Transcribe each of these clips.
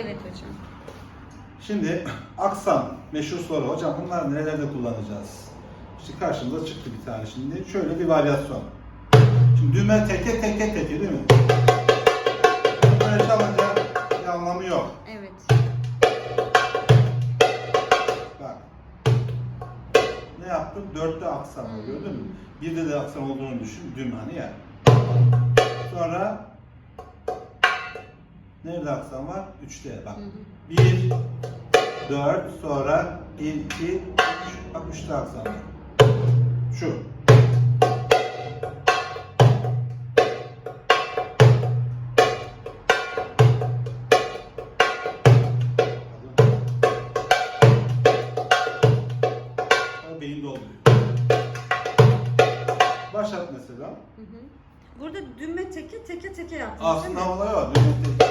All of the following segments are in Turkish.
Evet hocam. Şimdi aksan meşhur soru. Hocam bunlar nerelerde kullanacağız? İşte karşımıza çıktı bir tane şimdi. Şöyle bir varyasyon. Şimdi düğme teke teke teke değil mi? Böyle çalınca bir anlamı yok. Evet. Bak. Ne yaptım? Dörtte aksan var gördün mü? Birde de aksan olduğunu düşün. Düğme hani ya. Sonra nerede aksan var? Üçte bak. Hı hı. Bir, dört, sonra bir, iki, üç. Bak üçte aksan var. Şu. Beyin dolduruyor. Başlat mesela. Hı hı. Burada düğme teke teke teke yaptınız değil mi? Aslında olay o. Düğme tek-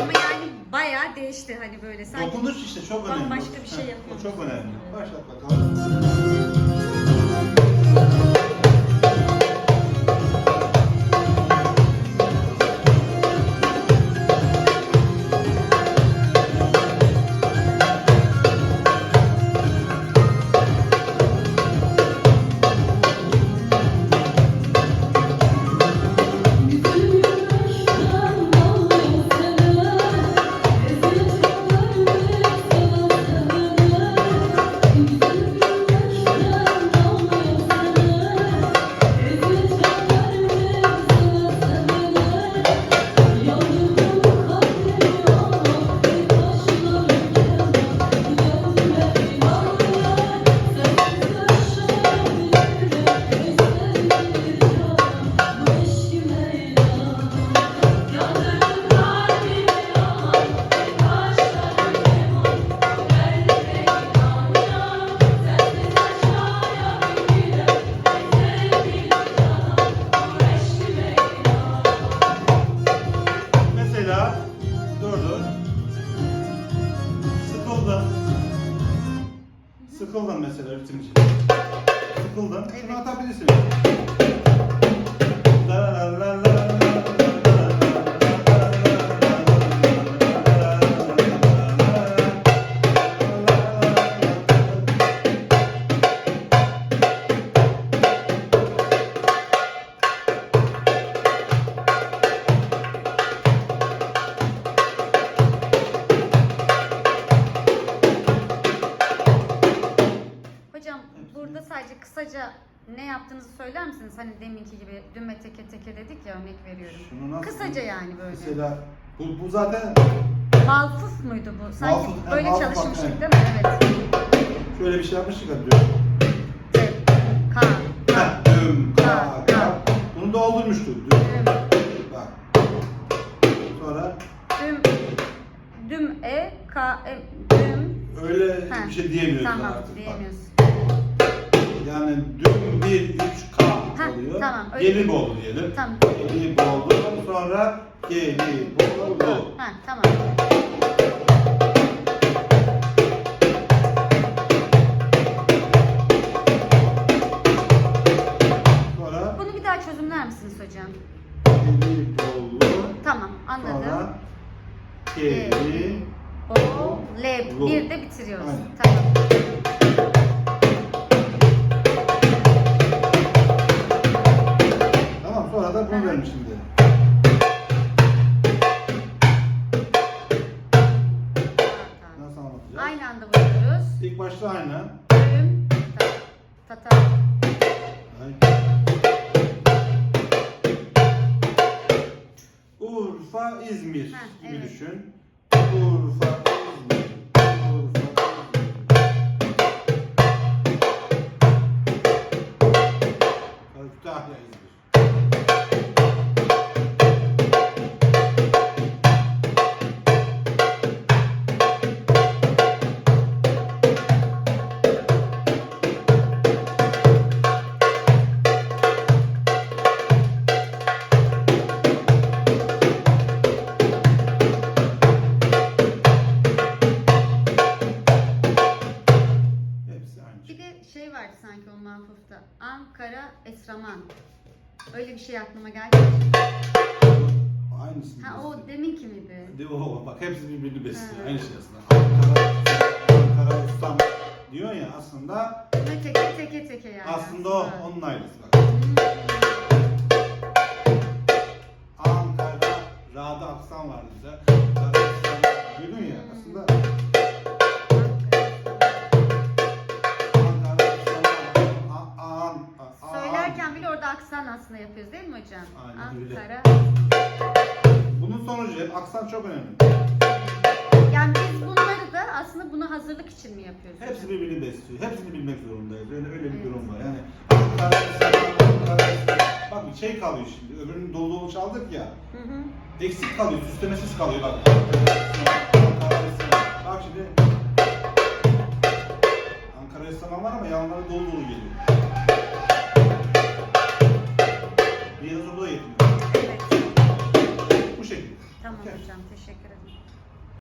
Ama yani bayağı değişti hani böyle sanki. Dokunuş işte çok önemli. Bambaşka bir şey Heh, yapıyormuş. Çok önemli. Başlat bakalım. Mesela dur dur. Sıkıldın. Sıkıldın mesela ritimci. Sıkıldın. Evet. Şunu atabilirsin. Kısaca ne yaptığınızı söyler misiniz? Hani deminki gibi düğme teke teke dedik ya örnek veriyorum. Şunu nasıl- Kısaca yani böyle. Mesela bu, bu zaten Malfuf muydu bu? Sanki Malfuf, böyle malfuf, çalışmıştık değil mi? Evet. şöyle bir şey yapmıştık ya diyor. Te, ka, Heh, Düm, ka, ka. Bunu doldurmuştuk. Düm. düm, Bak. Sonra düm, düm e, ka, e, düm. öyle Ha, bir şey diyemiyoruz Tamam artık. bak. diyemiyoruz. Oluyor. tamam, öyle. Gelip oldu diyelim. Tamam. Gelip oldu. Sonra gelip oldu. Ha tamam. Sonra Bunu bir daha çözümler misiniz hocam? gelip oldu. Tamam anladım. Sonra le, Lo. bir de bitiriyoruz. Aynen. Tamam. Tamam. Nasıl anlatacağız? Aynı anda vuruyoruz. İlk başta aynı. Düm, ta, ta, ta. Urfa, İzmir gibi evet. düşün. Ankara Esraman. Öyle bir şey aklıma geldi. Aynısını. Ha o besliyor. deminki miydi? De o bak hepsi birbirini besliyor. Ha. Aynı şey aslında. Ankara, Ankara ustam diyor ya aslında Düğme teke teke teke yani. aslında o onun aynısı bak. Ankara, Ra'da aksan var bize. Yapıyoruz değil mi hocam? Aynen öyle. Ankara. Bunun sonucu hep aksan çok önemli. Yani biz bunları da aslında buna hazırlık için mi yapıyoruz? Hepsi birbirini besliyor. Hepsini bilmek zorundayız. Öyle öyle bir Evet. durum var. Yani. Bak bir şey kalıyor şimdi. Öbürünün dolu dolu çaldık ya. Hı hı. Eksik kalıyor, süslemesiz kalıyor bak. Bak şimdi Ankara İstanbul var ama yanları dolu dolu geliyor. Teşekkür ederim.